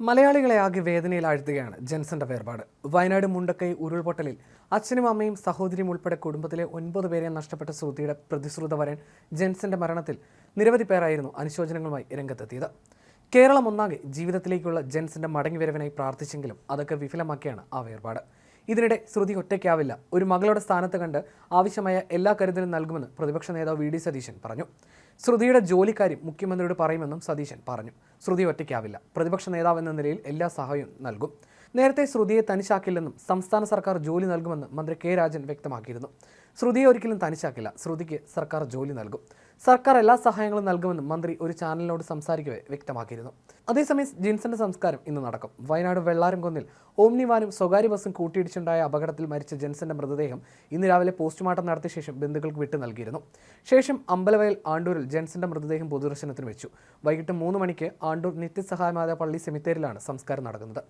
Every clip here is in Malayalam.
മലയാളികളെ ആകെ വേദനയിൽ ആഴ്ത്തുകയാണ് ജെൻസന്റെ വേർപാട്. വയനാട് മുണ്ടക്കൈ ഉരുൾപൊട്ടലിൽ അച്ഛനും അമ്മയും സഹോദരിയും ഉൾപ്പെടെ കുടുംബത്തിലെ ഒൻപത് പേരെ നഷ്ടപ്പെട്ട ശ്രുതിയുടെ പ്രതിശ്രുത വരൻ ജെൻസന്റെ മരണത്തിൽ നിരവധി പേരായിരുന്നു അനുശോചനങ്ങളുമായി രംഗത്തെത്തിയത്. കേരളം ഒന്നാകെ ജീവിതത്തിലേക്കുള്ള ജെൻസന്റെ മടങ്ങിവരവിനായി പ്രാർത്ഥിച്ചെങ്കിലും അതൊക്കെ വിഫലമാക്കിയാണ് ആ വേർപാട്. ഇതിനിടെ ശ്രുതി ഒറ്റയ്ക്കാവില്ല. ഒരു മകളുടെ സ്ഥാനത്ത് കണ്ട് ആവശ്യമായ എല്ലാ കരുതലും നൽകുമെന്ന് പ്രതിപക്ഷ നേതാവ് വി ഡി സതീശൻ പറഞ്ഞു. ശ്രുതിയുടെ ജോലിക്കാര്യം മുഖ്യമന്ത്രിയോട് പറയുമെന്നും സതീശൻ പറഞ്ഞു. ശ്രുതി ഒറ്റയ്ക്കാവില്ല. പ്രതിപക്ഷ നേതാവ് എന്ന നിലയിൽ എല്ലാ സഹായവും നൽകും. നേരത്തെ ശ്രുതിയെ തനിച്ചാക്കില്ലെന്നും സംസ്ഥാന സർക്കാർ ജോലി നൽകുമെന്ന് മന്ത്രി കെ രാജൻ വ്യക്തമാക്കിയിരുന്നു. ശ്രുതിയെ ഒരിക്കലും തനിച്ചാക്കില്ല. ശ്രുതിക്ക് സർക്കാർ ജോലി നൽകും. സർക്കാർ എല്ലാ സഹായങ്ങളും നൽകുമെന്നും മന്ത്രി ഒരു ചാനലിനോട് സംസാരിക്കവേ വ്യക്തമാക്കിയിരുന്നു. അതേസമയം ജിൻസന്റെ സംസ്കാരം ഇന്ന് നടക്കും. വയനാട് വെള്ളാരംകുന്നിൽ ഓംനിവാനും സ്വകാര്യ ബസ്സും കൂട്ടിയിടിച്ചുണ്ടായ അപകടത്തിൽ മരിച്ച ജെൻസന്റെ മൃതദേഹം ഇന്ന് രാവിലെ പോസ്റ്റ്മോർട്ടം നടത്തിയ ശേഷം ബന്ധുക്കൾക്ക് വിട്ടു നൽകിയിരുന്നു. ശേഷം അമ്പലവയൽ ആണ്ടൂരിൽ ജെൻസന്റെ മൃതദേഹം പൊതുദർശനത്തിന് വെച്ചു. വൈകിട്ട് മൂന്ന് മണിക്ക് ആണ്ടൂർ നിത്യസഹായമായ പള്ളി സെമിത്തേരിയിലാണ് സംസ്കാരം നടക്കുന്നത്.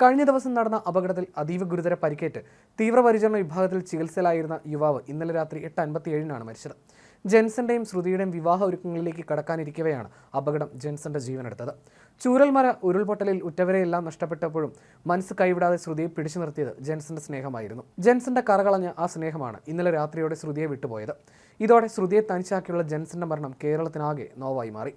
കഴിഞ്ഞ ദിവസം നടന്ന അപകടത്തിൽ അതീവ ഗുരുതര പരിക്കേറ്റ് തീവ്രപരിചരണ വിഭാഗത്തിൽ ചികിത്സയിലായിരുന്ന യുവാവ് ഇന്നലെ രാത്രി എട്ട് അൻപത്തിയേഴിനാണ് മരിച്ചത്. ജെൻസന്റെയും ശ്രുതിയുടെയും വിവാഹ ഒരുക്കങ്ങളിലേക്ക് കടക്കാനിരിക്കവെയാണ് അപകടം ജെൻസന്റെ ജീവനെടുത്തത്. ചൂരൽമര ഉരുൾപൊട്ടലിൽ ഉറ്റവരെയെല്ലാം നഷ്ടപ്പെട്ടപ്പോഴും മനസ്സ് കൈവിടാതെ ശ്രുതിയെ പിടിച്ചു നിർത്തിയത് ജെൻസന്റെ സ്നേഹമായിരുന്നു. ജെൻസന്റെ കറകളഞ്ഞ ആ സ്നേഹമാണ് ഇന്നലെ രാത്രിയോടെ ശ്രുതിയെ വിട്ടുപോയത്. ഇതോടെ ശ്രുതിയെ തനിച്ചാക്കിയുള്ള ജെൻസന്റെ മരണം കേരളത്തിനാകെ നോവായി മാറി.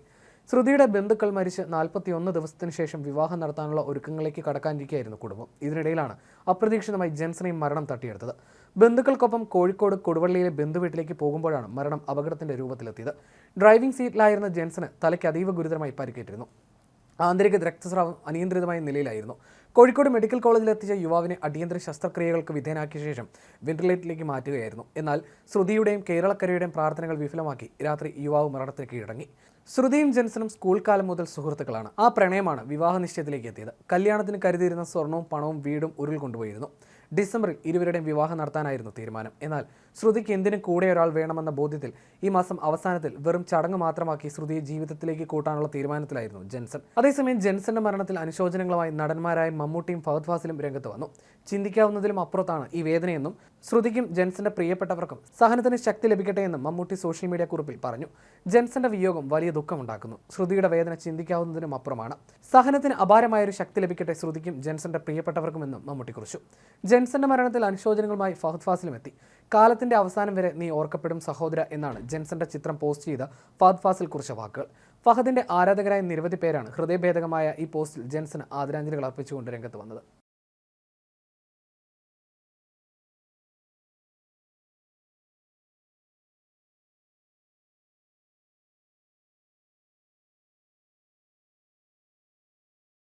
ശ്രുതിയുടെ ബന്ധുക്കൾ മരിച്ച് നാൽപ്പത്തിയൊന്ന് ദിവസത്തിന് ശേഷം വിവാഹം നടത്താനുള്ള ഒരുക്കങ്ങളിലേക്ക് കടക്കാനിരിക്കുകയായിരുന്നു കുടുംബം. ഇതിനിടയിലാണ് അപ്രതീക്ഷിതമായി ജെൻസനെയും മരണം തട്ടിയെടുത്തത്. ബന്ധുക്കൾക്കൊപ്പം കോഴിക്കോട് കൊടുവള്ളിയിലെ ബന്ധുവീട്ടിലേക്ക് പോകുമ്പോഴാണ് മരണം അപകടത്തിന്റെ രൂപത്തിലെത്തിയത്. ഡ്രൈവിംഗ് സീറ്റിലായിരുന്ന ജെൻസന് തലയ്ക്ക് അതീവ ഗുരുതരമായി പരിക്കേറ്റിരുന്നു. ആന്തരിക രക്തസ്രാവം അനിയന്ത്രിതമായ നിലയിലായിരുന്നു. കോഴിക്കോട് മെഡിക്കൽ കോളേജിൽ എത്തിച്ച യുവാവിനെ അടിയന്തര ശസ്ത്രക്രിയകൾക്ക് വിധേയനാക്കിയ ശേഷം വെന്റിലേറ്ററിലേക്ക് മാറ്റുകയായിരുന്നു. എന്നാൽ ശ്രുതിയുടെയും കേരളക്കരയുടെയും പ്രാർത്ഥനകൾ വിഫലമാക്കി രാത്രി യുവാവ് മരണത്തിന് കീഴടങ്ങി. ശ്രുതിയും ജെൻസനും സ്കൂൾ കാലം മുതൽ സുഹൃത്തുക്കളാണ്. ആ പ്രണയമാണ് വിവാഹ നിശ്ചയത്തിലേക്ക് എത്തിയത്. കല്യാണത്തിന് കരുതിയിരുന്ന സ്വർണവും പണവും വീടും ഉരുൾ കൊണ്ടുപോയിരുന്നു. ഡിസംബറിൽ ഇരുവരുടെയും വിവാഹം നടത്താനായിരുന്നു തീരുമാനം. എന്നാൽ ശ്രുതിക്ക് എന്തിനും കൂടെ ഒരാൾ വേണമെന്ന ബോധ്യത്തിൽ ഈ മാസം അവസാനത്തിൽ വെറും ചടങ്ങ് മാത്രമാക്കി ശ്രുതിയെ ജീവിതത്തിലേക്ക് കൂട്ടാനുള്ള തീരുമാനത്തിലായിരുന്നു ജെൻസൺ. അതേസമയം ജെൻസന്റെ മരണത്തിൽ അനുശോചനങ്ങളുമായി നടന്മാരായ മമ്മൂട്ടിയും ഫഹദ് ഫാസിലും രംഗത്ത് വന്നു. ചിന്തിക്കാവുന്നതിലും അപ്പുറത്താണ് ഈ വേദനയെന്നും ശ്രുതിക്കും ജെൻസന്റെ പ്രിയപ്പെട്ടവർക്കും സഹനത്തിന് ശക്തി ലഭിക്കട്ടെ എന്നും മമ്മൂട്ടി സോഷ്യൽ മീഡിയ കുറിപ്പിൽ പറഞ്ഞു. ജെൻസന്റെ വിയോഗം വലിയ ദുഃഖമുണ്ടാക്കുന്നു. ശ്രുതിയുടെ വേദന ചിന്തിക്കാവുന്നതിനും അപ്പുറമാണ്. സഹനത്തിന് അപാരമായൊരു ശക്തി ലഭിക്കട്ടെ ശ്രുതിക്കും ജെൻസന്റെ പ്രിയപ്പെട്ടവർക്കുമെന്നും മമ്മൂട്ടി കുറിച്ചു. ജെൻസന്റെ മരണത്തിൽ അനുശോചനങ്ങളുമായി ഫഹദ് ഫാസിലും എത്തി. കാലത്തിന്റെ അവസാനം വരെ നീ ഓർക്കപ്പെടും സഹോദര എന്നാണ് ജെൻസന്റെ ചിത്രം പോസ്റ്റ് ചെയ്ത ഫഹദ് ഫാസിൽ കുറിച്ച വാക്കുകൾ. ഫഹദിന്റെ ആരാധകരായ നിരവധി പേരാണ് ഹൃദയഭേദകമായ ഈ പോസ്റ്റിൽ ജെൻസന് ആദരാഞ്ജലികൾ അർപ്പിച്ചുകൊണ്ട് രംഗത്ത് വന്നത്.